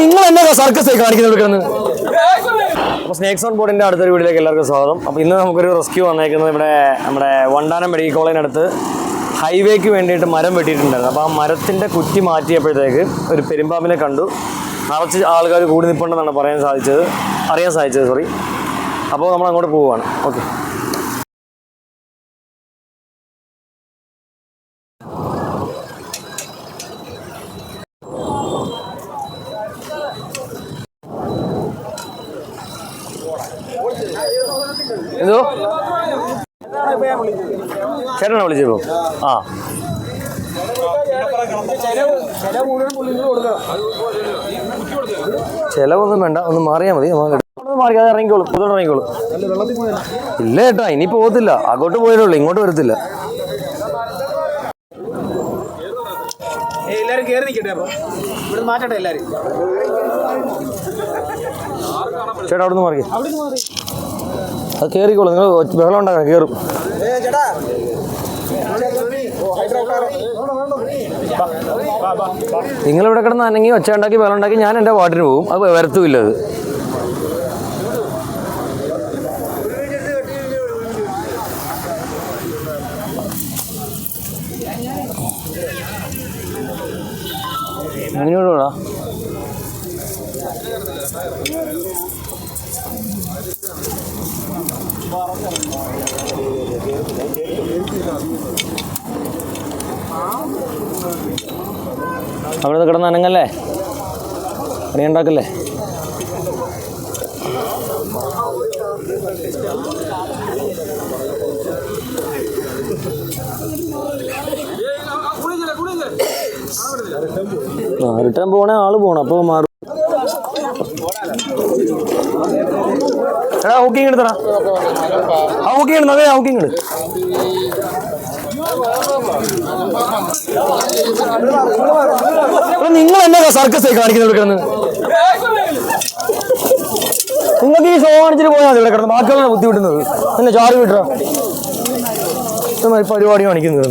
നിങ്ങൾ എന്നെ സർക്കസ് കാണിക്കുന്നത് അപ്പൊ അപ്പോൾ സ്നേക്സ് ഓൺ ബോർഡിന്റെ അടുത്തൊരു വീട്ടിലേക്ക് എല്ലാവർക്കും സ്വാഗതം. അപ്പോൾ ഇന്ന് നമുക്കൊരു റെസ്ക്യൂ വന്നേക്കുന്നത് ഇവിടെ നമ്മുടെ വണ്ടാനം മെഡിക്കൽ കോളേജിനടുത്ത് ഹൈവേക്ക് വേണ്ടിയിട്ട് മരം വെട്ടിയിട്ടുണ്ടായിരുന്നു. അപ്പോൾ ആ മരത്തിന്റെ കുറ്റി മാറ്റിയപ്പോഴത്തേക്ക് ഒരു പെരുമ്പാമ്പിനെ കണ്ടു. നിറച്ച് ആൾക്കാർ കൂടി നിൽപ്പുണ്ടെന്നാണ് പറയാൻ സാധിച്ചത്. അറിയാൻ സാധിച്ചത് സോറി അപ്പോൾ നമ്മൾ അങ്ങോട്ട് പോവുകയാണ്. ഓക്കെ എന്തോ? ചേട്ടനാ വിളിച്ചപ്പോ ആ. ചെലവൊന്നും വേണ്ട. ഒന്ന് മാറിയാൽ മതി. മാറി അത് ഇറങ്ങിക്കോളും. ഇറങ്ങിക്കോളും. ഇല്ല ചേട്ടാ ഇനി പോകത്തില്ല. അങ്ങോട്ട് പോയതുള്ളൂ ഇങ്ങോട്ട് വരത്തില്ല. എല്ലാരും കേറി നിൽക്കട്ടെ അപ്പൊ. ഇവിടെ മാറ്റട്ടെ എല്ലാരും. ചേട്ടാ അവിടെ നിന്ന് മാറി. അത് കയറിക്കോളൂ നിങ്ങൾ ബഹളം ഉണ്ടാക്കണം കയറും നിങ്ങളിവിടെ കിടന്ന് അനങ്ങി ഒച്ച ഉണ്ടാക്കി ബഹളം ഉണ്ടാക്കി ഞാൻ എന്റെ വാട്ടിന് പോകും. അത് വരത്തുമില്ല അത്. അങ്ങനെയോടാ അവിടെ കിടന്ന് അനങ്ങല്ലേ? പണി ഉണ്ടാക്കല്ലേ? ആ റിട്ടേൺ പോണേ ആൾ പോണം. അപ്പോൾ മാറും എടാ ഹുക്കിംഗ് എടുത്തടാ ആ ഹുക്കിംഗ് എടുത്ത് അതെ ഹുക്കിംഗ് എടു നിങ്ങൾ എന്നെ സർക്കസ് കാണിക്കുന്നത് കിടന്ന്? നിങ്ങൾക്ക് ഈ ഷോ കാണിച്ചിട്ട് പോയാൽ മതി ഇവിടെ കിടന്ന്. ബാക്കിയുള്ള ബുദ്ധിമുട്ടുന്നത്. എന്നെ ചാറ് വിട്ടോ പരിപാടി കാണിക്കുന്നത്.